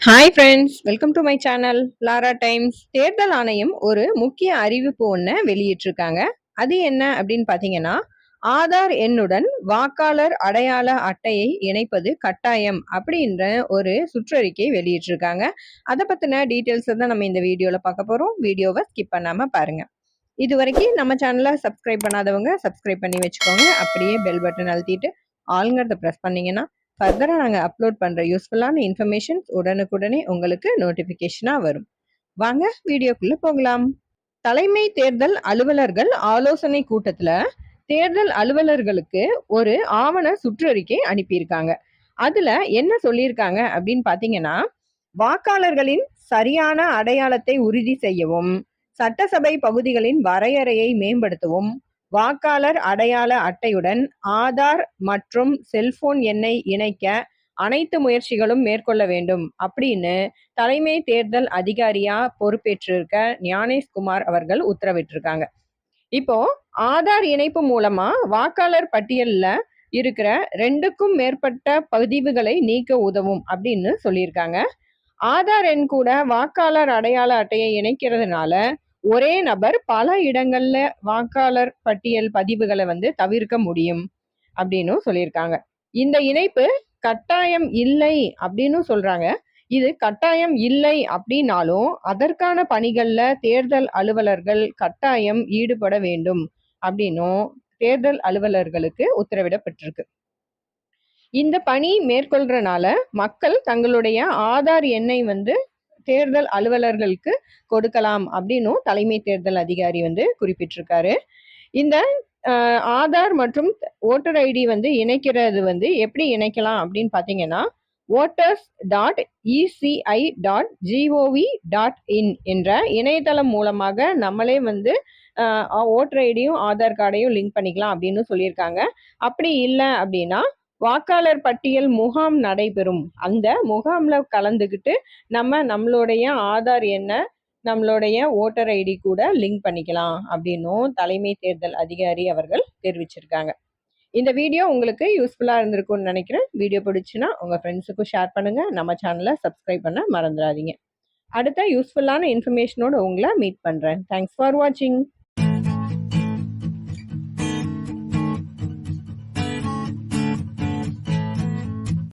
Hi friends welcome to my channel Lara Times தேர்தல் ஆணையம் ஒரு முக்கிய அறிவிப்பு ஒன்று வெளியிட்டிருக்காங்க. அது என்ன அப்படின்னு பார்த்தீங்கன்னா ஆதார் எண்ணுடன் வாக்காளர் அடையாள அட்டையை இணைப்பது கட்டாயம் அப்படின்ற ஒரு சுற்றறிக்கை வெளியிட்டிருக்காங்க. அதை பற்றின டீட்டெயில்ஸை தான் நம்ம இந்த வீடியோவில் பார்க்க போகிறோம் வீடியோவை ஸ்கிப் பண்ணாமல் பாருங்கள் இது வரைக்கும் நம்ம சேனலை சப்ஸ்கிரைப் பண்ணாதவங்க சப்ஸ்கிரைப் பண்ணி வச்சுக்கோங்க. அப்படியே பெல் பட்டன் அழுத்திட்டு ஆளுங்கிறத ப்ரெஸ் பண்ணிங்கன்னா ஃபர்தராக நாங்கள் அப்லோட் பண்ணுற யூஸ்ஃபுல்லான இன்ஃபர்மேஷன்ஸ் உடனுக்குடனே உங்களுக்கு நோட்டிஃபிகேஷனாக வரும். வாங்க வீடியோக்குள்ளே போகலாம். தலைமை தேர்தல் அலுவலர்கள் ஆலோசனை கூட்டத்தில் தேர்தல் அலுவலர்களுக்கு ஒரு ஆவண சுற்றறிக்கை அனுப்பியிருக்காங்க. அதில் என்ன சொல்லியிருக்காங்க அப்படின்னு பார்த்தீங்கன்னா வாக்காளர்களின் சரியான அடையாளத்தை உறுதி செய்யவும் சட்டசபை பகுதிகளின் வரையறையை மேம்படுத்தவும் வாக்காளர் அடையாள அட்டையுடன் ஆதார் மற்றும் செல்போன் எண்ணை இணைக்க அனைத்து முயற்சிகளும் மேற்கொள்ள வேண்டும். அப்படின்னு தலைமை தேர்தல் அதிகாரியா பொறுப்பேற்றிருக்க ஞானேஷ்குமார் அவர்கள் உத்தரவிட்டிருக்காங்க. இப்போ ஆதார் இணைப்பு மூலமா வாக்காளர் பட்டியல்ல இருக்கிற ரெண்டுக்கும் மேற்பட்ட பதிவுகளை நீக்க உதவும் அப்படின்னு சொல்லியிருக்காங்க. ஆதார் எண் கூட வாக்காளர் அடையாள அட்டையை இணைக்கிறதுனால ஒரே நபர் பல இடங்கள்ல வாக்காளர் பட்டியல் பதிவுகளை வந்து தவிர்க்க முடியும் அப்படின்னு சொல்லியிருக்காங்க. இந்த இணைப்பு கட்டாயம் இல்லை அப்படின்னு சொல்றாங்க. இது கட்டாயம் இல்லை அப்படின்னாலும் அதற்கான பணிகள்ல தேர்தல் அலுவலர்கள் கட்டாயம் ஈடுபட வேண்டும் அப்படின்னும் தேர்தல் அலுவலர்களுக்கு உத்தரவிடப்பட்டிருக்கு. இந்த பணி மேற்கொள்றனால மக்கள் தங்களுடைய ஆதார் எண்ணை வந்து தேர்தல் அலுவலர்களுக்கு கொடுக்கலாம் அப்படின்னும் தலைமை தேர்தல் அதிகாரி வந்து குறிப்பிட்டிருக்காரு. இந்த ஆதார் மற்றும் ஓட்டர் ஐடி வந்து இணைக்கிறது வந்து எப்படி இணைக்கலாம் அப்படின்னு பார்த்தீங்கன்னா voters dot ECI dot GOV dot in என்ற இணையதளம் மூலமாக நம்மளே வந்து ஓட்டர் ஐடியும் ஆதார் கார்டையும் லிங்க் பண்ணிக்கலாம் அப்படின்னு சொல்லியிருக்காங்க. அப்படி இல்லை அப்படின்னா வாக்காளர் பட்டியல் முகாம் நடைபெறும். அந்த முகாம்ல கலந்துக்கிட்டு நம்ம நம்மளுடைய ஆதார் எண்ணை நம்மளுடைய ஓட்டர் ஐடி கூட லிங்க் பண்ணிக்கலாம் அப்படின்னும் தலைமை தேர்தல் அதிகாரி அவர்கள் தெரிவிச்சிருக்காங்க. இந்த வீடியோ உங்களுக்கு யூஸ்ஃபுல்லாக இருந்திருக்கும்னு நினைக்கிறேன். வீடியோ பிடிச்சுன்னா உங்கள் ஃப்ரெண்ட்ஸுக்கும் ஷேர் பண்ணுங்கள் நம்ம சேனலை சப்ஸ்கிரைப் பண்ண மறந்துடாதீங்க. அடுத்த யூஸ்ஃபுல்லான இன்ஃபர்மேஷனோடு உங்களை மீட் பண்ணுறேன் தேங்க்ஸ் ஃபார் வாட்சிங்